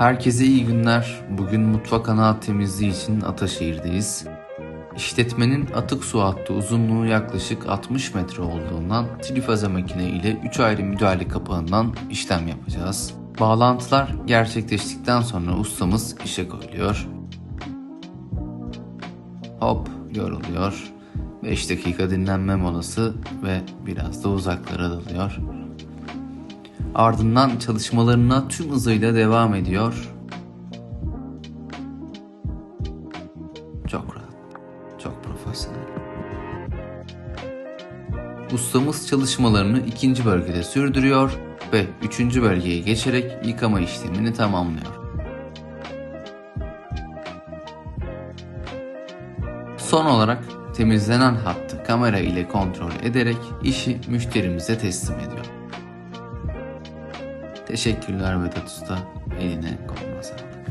Herkese iyi günler. Bugün mutfak ana temizliği için Ataşehir'deyiz. İşletmenin atık su hattı uzunluğu yaklaşık 60 metre olduğundan trifaze makine ile 3 ayrı müdahale kapağından işlem yapacağız. Bağlantılar gerçekleştikten sonra ustamız işe koyuluyor. Hop yoruluyor. 5 dakika dinlenme molası ve biraz da uzaklara dalıyor. Ardından çalışmalarına tüm hızıyla devam ediyor. Çok rahat, çok profesyonel. Ustamız çalışmalarını ikinci bölgede sürdürüyor ve üçüncü bölgeye geçerek yıkama işlemini tamamlıyor. Son olarak temizlenen hattı kamera ile kontrol ederek işi müşterimize teslim ediyor. Teşekkürler Vedat Usta. Eline koluna sağlık.